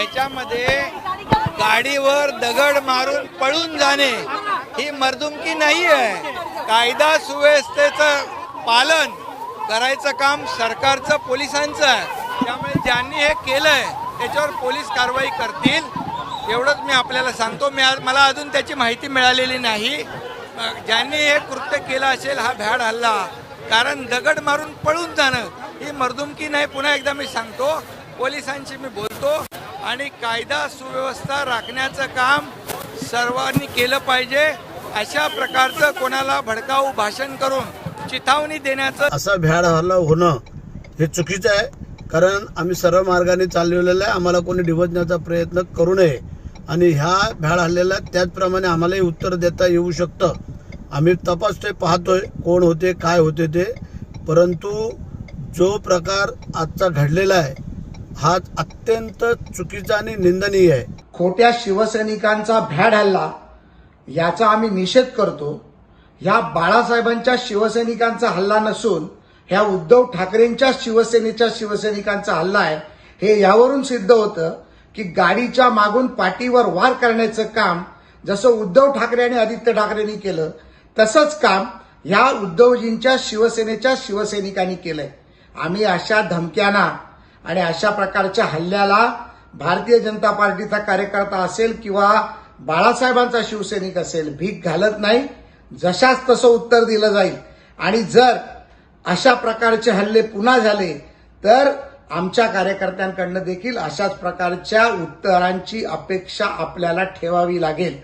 याच्यामध्ये गाडीवर दगड मारून पळून जाणे ही मर्दुमकी नाही आहे कायदा सुव्यवस्थेचं पालन करायचं काम सरकारचं पोलिसांचं आहे. त्यामुळे ज्यांनी हे केलंय त्याच्यावर पोलीस कारवाई करतील. एवढंच मी आपल्याला सांगतो. मी आज- मला अजून त्याची माहिती मिळालेली नाही. ज्यांनी हे कृत्य केलं असेल हा भ्याड हल्ला. कारण दगड मारून पळून जाणं ही मर्दुमकी नाही. पुन्हा एकदा मी सांगतो. पोलिसांशी मी बोलतो. आणि कायदा सुव्यवस्था राखण्याचं काम सर्वांनी केलं पाहिजे. अशा प्रकारचं कोणाला भडकाऊ भाषण करून चिथावणी देण्याचं असा भ्याड हल्ला होणं हे चुकीचं आहे. कारण आम्ही सरळ मार्गाने चाललेलं आहे. आम्हाला कोणी डिवजण्याचा प्रयत्न करू नये. आणि ह्या भ्याड हल्ल्याला त्याचप्रमाणे आम्हालाही उत्तर देता येऊ शकतं. आम्ही तपासतोय पाहतोय कोण होते काय होते ते. परंतु जो प्रकार आजचा घडलेला आहे हा अत्यंत चुकीचा आणि निंदनीय आहे. खोट्या शिवसैनिकांचा भ्याड हल्ला याचा आम्ही निषेध करतो. ह्या बाळासाहेबांच्या शिवसैनिकांचा हल्ला नसून ह्या उद्धव ठाकरेंच्या शिवसेनेच्या शिवसैनिकांचा हल्ला आहे. हे यावरून सिद्ध होतं की गाडीच्या मागून पाठीवर वार करण्याचं काम जसं उद्धव ठाकरे आणि आदित्य ठाकरेंनी केलं तसंच काम ह्या उद्धवजींच्या शिवसेनेच्या शिवसैनिकांनी केलंय. आम्ही अशा धमक्यांना आणि अशा प्रकारच्या हल्ल्याला भारतीय जनता पार्टीचा कार्यकर्ता असेल किंवा बाळासाहेबांचा शिवसैनिक असेल भीक घालत नाही जशाच तसं उत्तर दिलं जाईल. आणि जर अशा प्रकारचे हल्ले पुन्हा झाले तर आमच्या कार्यकर्त्यांकडनं देखील अशाच प्रकारच्या उत्तरांची अपेक्षा आपल्याला ठेवावी लागेल.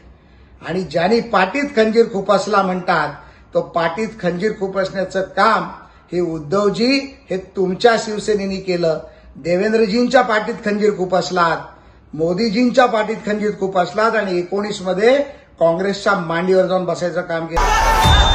आणि ज्यांनी पाटीत खंजीर खुपसला म्हणतात तो पाटीत खंजीर खुपसण्याचं काम हे उद्धवजी हे तुमच्या शिवसेनेनी केलं. देवेंद्रजींच्या पाठीत खंजीर असलात मोदीजींच्या पाठीत खंजीर असलात आणि एकोणीसमध्ये काँग्रेसच्या मांडीवर जाऊन बसायचं काम केलं.